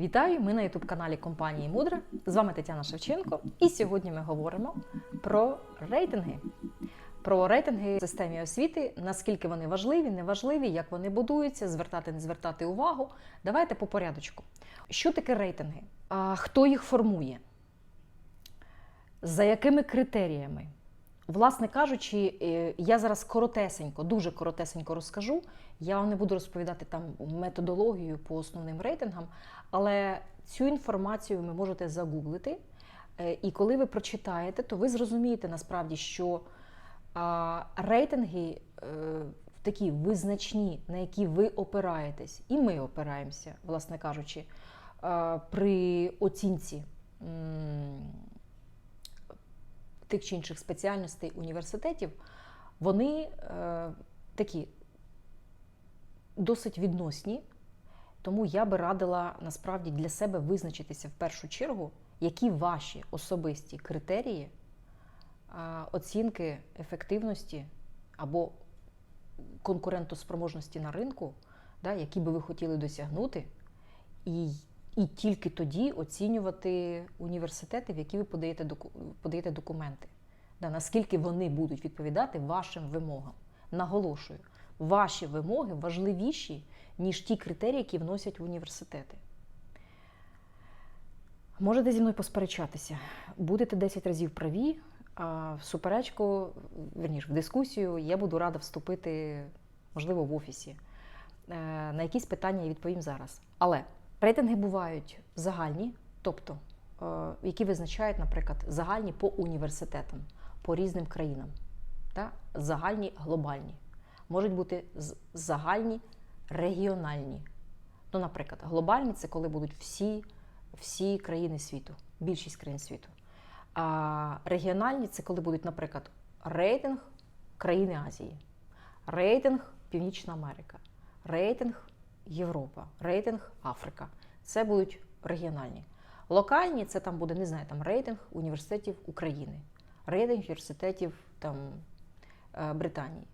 Вітаю! Ми на ютуб-каналі компанії Мудра. З вами Тетяна Шевченко. І сьогодні ми говоримо про рейтинги. Про рейтинги в системі освіти, наскільки вони важливі, неважливі, як вони будуються, звертати, не звертати увагу. Давайте по порядочку. Що таке рейтинги? А, хто їх формує? За якими критеріями? Власне кажучи, е, я зараз коротесенько, дуже коротесенько розкажу. Я вам не буду розповідати там методологію по основним рейтингам, але цю інформацію ви можете загуглити. Е, І коли ви прочитаєте, то ви зрозумієте насправді, що рейтинги е, такі визначні, на які ви опираєтесь, і ми опираємося, власне кажучи, при оцінці тих чи інших спеціальностей університетів, вони е, такі досить відносні. Тому я би радила насправді для себе визначитися в першу чергу, які ваші особисті критерії а, оцінки ефективності або конкурентоспроможності на ринку, да, які би ви хотіли досягнути, і, і тільки тоді оцінювати університети, в які ви подаєте, доку, подаєте документи. Да, наскільки вони будуть відповідати вашим вимогам. Наголошую, ваші вимоги важливіші, ніж ті критерії, які вносять в університети. Можете зі мною посперечатися. Будете 10 разів праві, а в суперечку, верніше, в дискусію я буду рада вступити, можливо, в офісі. Е, На якісь питання я відповім зараз. Але рейтинги бувають загальні, тобто, е, які визначають, наприклад, загальні по університетам, по різним країнам, та? загальні глобальні. Можуть бути загальні регіональні. Ну, наприклад, глобальні це коли будуть всі, всі країни світу, більшість країн світу. А регіональні це коли будуть, наприклад, рейтинг країни Азії, рейтинг Північна Америка, рейтинг Європа, рейтинг Африка. Це будуть регіональні. Локальні це там буде, не знаю, там рейтинг університетів України, рейтинг університетів там, е, Британії.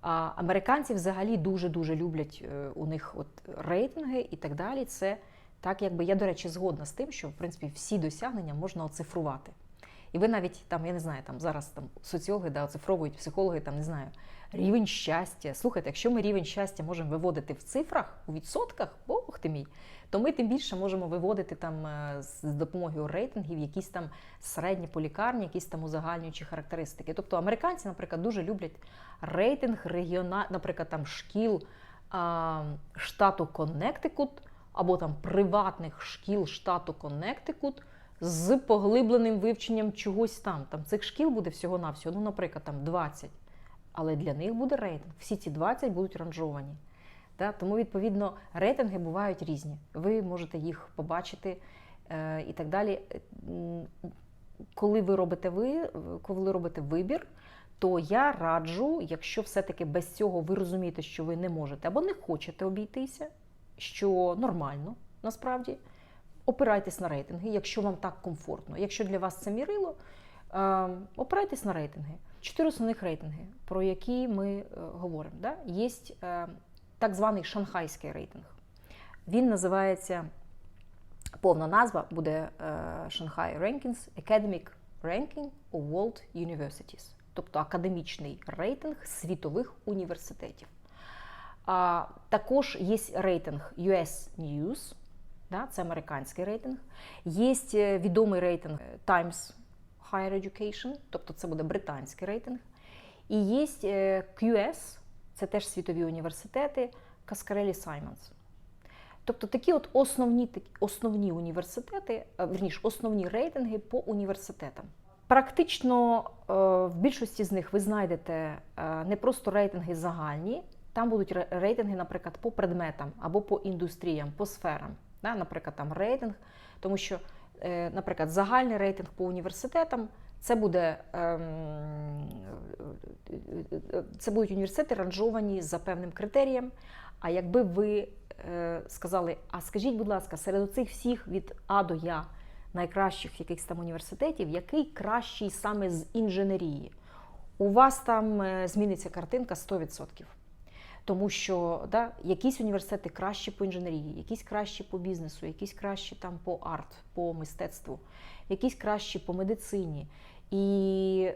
А американці взагалі дуже-дуже люблять е, у них от рейтинги і так далі. Це так, якби я, до речі, згодна з тим, що в принципі всі досягнення можна оцифрувати. І ви навіть там, я не знаю, там зараз там соціологи да, оцифровують, психологи, там не знаю, рівень щастя. Слухайте, якщо ми рівень щастя можемо виводити в цифрах, у відсотках, Бог ти мій, то ми тим більше можемо виводити там е, з допомогою рейтингів якісь там середні по лікарні, якісь там узагальнюючі характеристики. Тобто американці, наприклад, дуже люблять рейтинг регіона, наприклад, там шкіл а, штату Коннектикут або там приватних шкіл штату Коннектикут з поглибленим вивченням чогось там. Там цих шкіл буде всього-навсього, ну, наприклад, там 20. Але для них буде рейтинг. Всі ці 20 будуть ранжовані. Тому, відповідно, рейтинги бувають різні. Ви можете їх побачити е, і так далі. Коли ви робите ви, коли робите вибір, то я раджу, якщо все-таки без цього ви розумієте, що ви не можете або не хочете обійтися, що нормально насправді, опирайтесь на рейтинги, якщо вам так комфортно. Якщо для вас це мірило, е, опирайтесь на рейтинги. Чотири основних рейтинги, про які ми е, говоримо. Да? Є е, так званий шанхайський рейтинг. Він називається, повна назва буде е, Shanghai Rankings Academic Ranking of World Universities, тобто академічний рейтинг світових університетів. Також є рейтинг US News, да, це американський рейтинг. Є е, відомий рейтинг е, Times Higher Education, тобто це буде британський рейтинг. І є е, QS, це теж світові університети, Каскарелі Саймонс. Тобто такі от основні, основні університети, верніше, основні рейтинги по університетам. Практично в більшості з них ви знайдете не просто рейтинги загальні, там будуть рейтинги, наприклад, по предметам або по індустріям, по сферам. Да? Наприклад, там рейтинг, тому що, е, наприклад, загальний рейтинг по університетам це буде ем, це будуть університети ранжовані за певним критерієм. А якби ви е, сказали, а скажіть, будь ласка, серед цих всіх від А до Я найкращих якихось там університетів, який кращий саме з інженерії? У вас там е, зміниться картинка 100%. Тому що да, якісь університети кращі по інженерії, якісь кращі по бізнесу, якісь кращі там по арт, по мистецтву, якісь кращі по медицині. І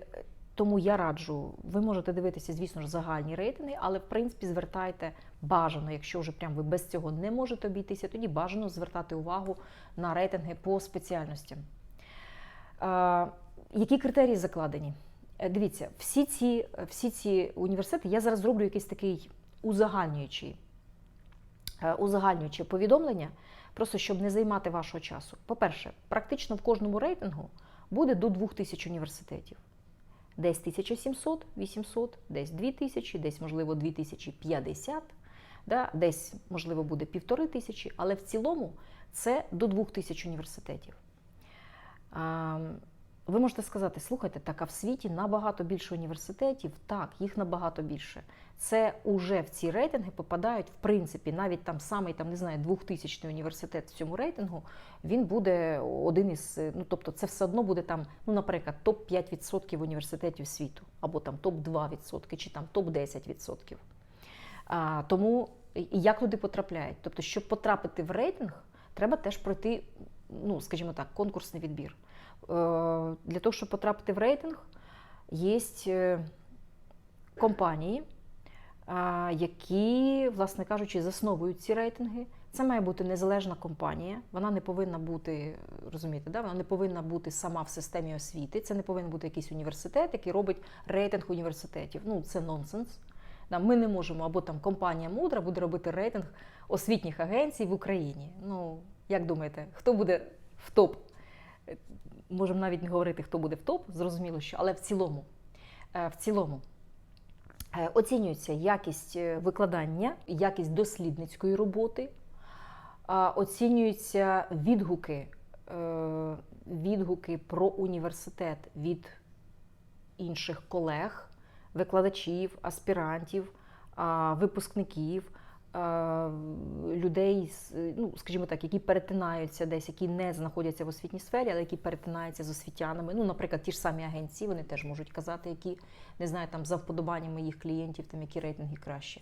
тому я раджу, ви можете дивитися, звісно ж, загальні рейтинги, але в принципі звертайте бажано, якщо вже прям ви без цього не можете обійтися, тоді бажано звертати увагу на рейтинги по спеціальностям. Е, які критерії закладені? Е, Дивіться, всі ці, всі ці університети, я зараз зроблю якийсь такий узагальнюючий, е, узагальнююче повідомлення, просто щоб не займати вашого часу. По-перше, практично в кожному рейтингу буде до 2000 університетів. Десь 1700, 800, десь 2000, десь, можливо, 2050, да, десь, можливо, буде півтори тисячі, але в цілому це до 2000 університетів. Ви можете сказати, слухайте, так а в світі набагато більше університетів, так, їх набагато більше. Це уже в ці рейтинги попадають, в принципі, навіть там самий там, не знаю, 2000 університет в цьому рейтингу, він буде один із, ну тобто це все одно буде там, ну, наприклад, топ-5% університетів світу, або там топ-2%, чи там топ-10%. А, тому як туди потрапляють? Тобто, щоб потрапити в рейтинг, треба теж пройти, ну, скажімо так, конкурсний відбір. Е, Для того, щоб потрапити в рейтинг, є компанії, які, власне кажучи, засновують ці рейтинги. Це має бути незалежна компанія. Вона не повинна бути, розумієте, да? вона не повинна бути сама в системі освіти. Це не повинен бути якийсь університет, який робить рейтинг університетів. Ну, це нонсенс. Ми не можемо, або там компанія мудра буде робити рейтинг освітніх агенцій в Україні. Ну, як думаєте, хто буде в топ? Можемо навіть не говорити, хто буде в топ, зрозуміло, що, але в цілому, е, в цілому. Е, оцінюється якість е, викладання, якість дослідницької роботи, оцінюються відгуки, відгуки про університет від інших колег, викладачів, аспірантів, випускників, людей, ну, скажімо так, які перетинаються десь, які не знаходяться в освітній сфері, але які перетинаються з освітянами. Ну, наприклад, ті ж самі агенції, вони теж можуть казати, які не знаю, там за вподобаннями їх клієнтів, там які рейтинги краще.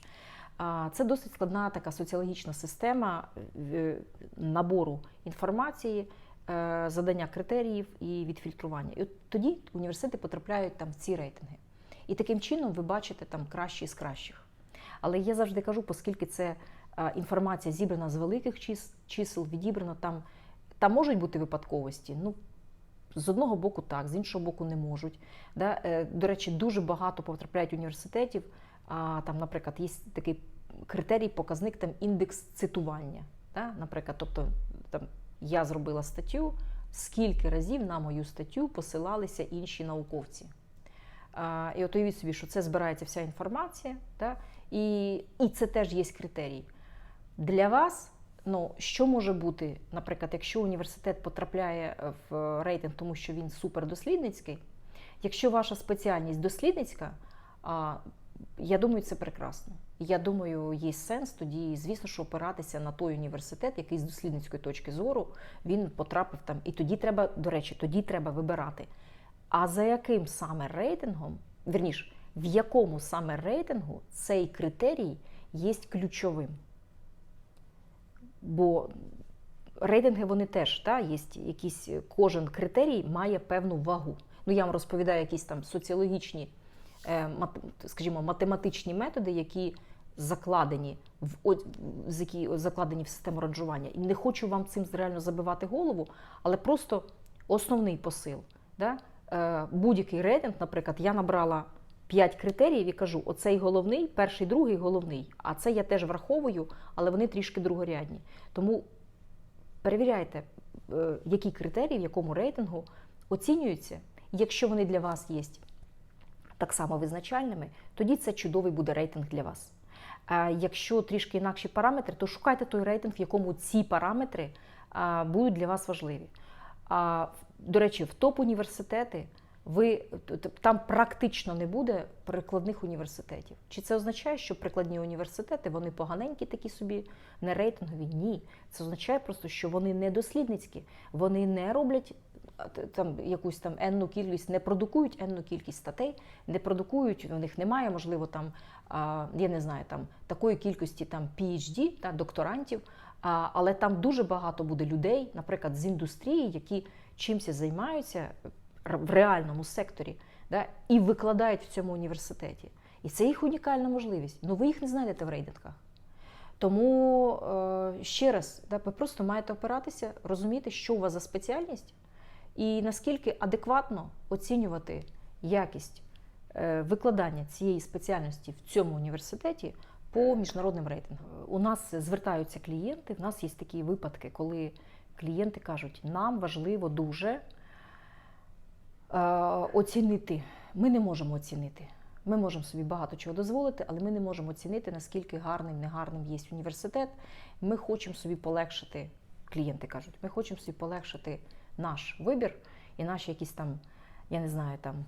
А, Це досить складна така соціологічна система е, набору інформації, е, задання критеріїв і відфільтрування. І от тоді університети потрапляють там в ці рейтинги. І таким чином ви бачите там кращі з кращих. Але я завжди кажу, оскільки це е, інформація зібрана з великих чисел, відібрана там, там можуть бути випадковості. Ну, з одного боку, так, з іншого боку, не можуть. Да? Е, До речі, дуже багато потрапляють університетів. А, там, наприклад, є такий критерій, показник там індекс цитування. Да? Наприклад, тобто там я зробила статтю, скільки разів на мою статтю посилалися інші науковці. А, і от уявіть собі, що це збирається вся інформація, да? і, і це теж є критерій. Для вас, ну, що може бути, наприклад, якщо університет потрапляє в рейтинг, тому що він супердослідницький, якщо ваша спеціальність дослідницька, я думаю, це прекрасно. Я думаю, є сенс тоді, звісно, що опиратися на той університет, який з дослідницької точки зору він потрапив там. І тоді треба, до речі, тоді треба вибирати. А за яким саме рейтингом, верніш, в якому саме рейтингу цей критерій є ключовим? Бо рейтинги вони теж та, є якісь, кожен критерій має певну вагу. Ну, я вам розповідаю якісь там соціологічні, е, скажімо, математичні методи, які закладені в які закладені в систему ранжування. І не хочу вам цим реально забивати голову, але просто основний посил. Да? Е, Будь-який рейтинг, наприклад, я набрала 5 критеріїв і кажу: оцей головний, перший, другий головний. А це я теж враховую, але вони трішки другорядні. Тому перевіряйте, е, які критерії, в якому рейтингу оцінюються. Якщо вони для вас є так само визначальними, тоді це чудовий буде рейтинг для вас. А якщо трішки інакші параметри, то шукайте той рейтинг, в якому ці параметри будуть для вас важливі. А, до речі, в топ-університети ви т- т- там практично не буде прикладних університетів. Чи це означає, що прикладні університети вони поганенькі такі собі, не рейтингові? Ні. Це означає просто, що вони не дослідницькі, вони не роблять там якусь там енну кількість, не продукують енну кількість статей, не продукують, у них немає, можливо, там, я не знаю, там такої кількості там PhD, та, докторантів, але там дуже багато буде людей, наприклад, з індустрії, які чимся займаються в реальному секторі да, і викладають в цьому університеті. І це їх унікальна можливість. Ну ви їх не знайдете в рейтингах. Тому е, ще раз, да, ви просто маєте опиратися, розуміти, що у вас за спеціальність, і наскільки адекватно оцінювати якість е, викладання цієї спеціальності в цьому університеті по міжнародним рейтингам. У нас звертаються клієнти. В нас є такі випадки, коли клієнти кажуть, нам важливо дуже е, оцінити. Ми не можемо оцінити. Ми можемо собі багато чого дозволити, але ми не можемо оцінити, наскільки гарним, негарним є університет. Ми хочемо собі полегшити, клієнти кажуть, ми хочемо собі полегшити наш вибір і наші якісь там, я не знаю, там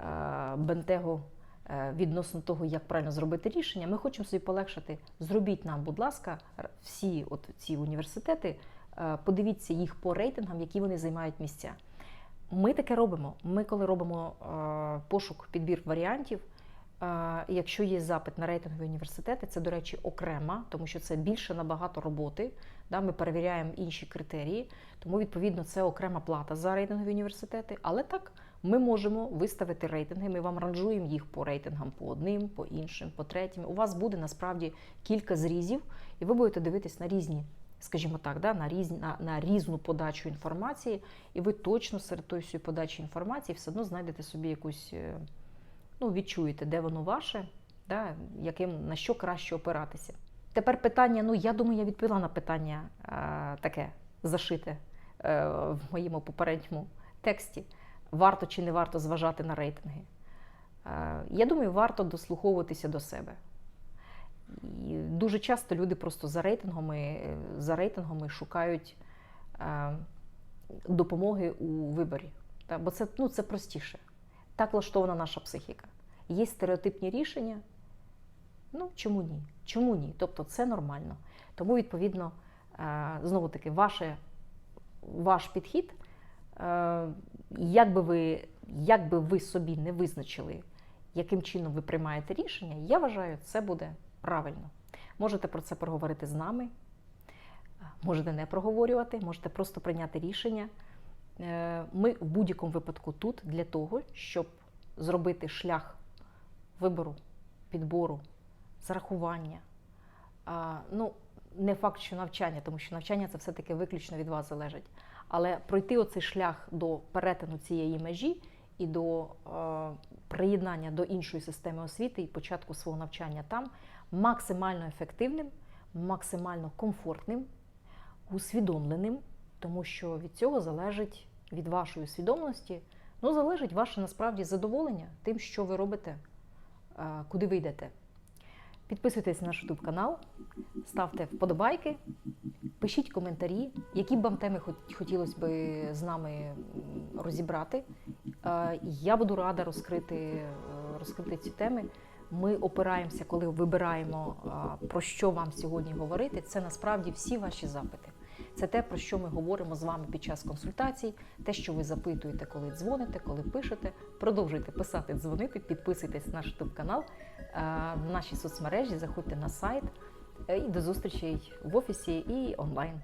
е, бентего відносно того, як правильно зробити рішення. Ми хочемо собі полегшити. Зробіть нам, будь ласка, всі от ці університети, е, подивіться їх по рейтингам, які вони займають місця. Ми таке робимо. Ми, коли робимо е, пошук, підбір варіантів, е, якщо є запит на рейтингові університети, це, до речі, окрема, тому що це більше набагато роботи. Да, ми перевіряємо інші критерії, тому відповідно це окрема плата за рейтингові університети. Але так ми можемо виставити рейтинги. Ми вам ранжуємо їх по рейтингам по одним, по іншим, по третім. У вас буде насправді кілька зрізів, і ви будете дивитись на різні скажімо так, да, на, різні, на, на різну подачу інформації, і ви точно серед тої всієї подачі інформації все одно знайдете собі якусь, е, ну, відчуєте, де воно ваше, да, яким, на що краще опиратися. Тепер питання, ну я думаю, я відповіла на питання е, таке зашите е, в моєму попередньому тексті. Варто чи не варто зважати на рейтинги? Е, я думаю, варто дослуховуватися до себе. І дуже часто люди просто за рейтингами, е, за рейтингами шукають е, допомоги у виборі. Бо це, ну, це простіше. Так влаштована наша психіка. Є стереотипні рішення. Ну, чому ні? Чому ні? Тобто це нормально. Тому, відповідно, знову таки, ваш підхід, як би ви, як би ви собі не визначили, яким чином ви приймаєте рішення, я вважаю, це буде правильно. Можете про це проговорити з нами, можете не проговорювати, можете просто прийняти рішення. Е, Ми в будь-якому випадку тут для того, щоб зробити шлях вибору, підбору, зарахування. Ну, не факт, що навчання, тому що навчання це все-таки виключно від вас залежить. Але пройти оцей шлях до перетину цієї межі і до е, приєднання до іншої системи освіти і початку свого навчання там максимально ефективним, максимально комфортним, усвідомленим, тому що від цього залежить від вашої усвідомленості, ну залежить ваше насправді задоволення тим, що ви робите, е, куди ви йдете. Підписуйтесь на наш YouTube канал, ставте вподобайки, пишіть коментарі, які б вам теми хотілося б з нами розібрати. Е, Я буду рада розкрити, е, розкрити ці теми. Ми опираємося, коли вибираємо, про що вам сьогодні говорити. Це насправді всі ваші запити. Це те, про що ми говоримо з вами під час консультацій, те, що ви запитуєте, коли дзвоните, коли пишете. Продовжуйте писати, дзвонити, підписуйтесь на наш YouTube канал, е, в наші соцмережі, заходьте на сайт. Е, І до зустрічей в офісі і онлайн.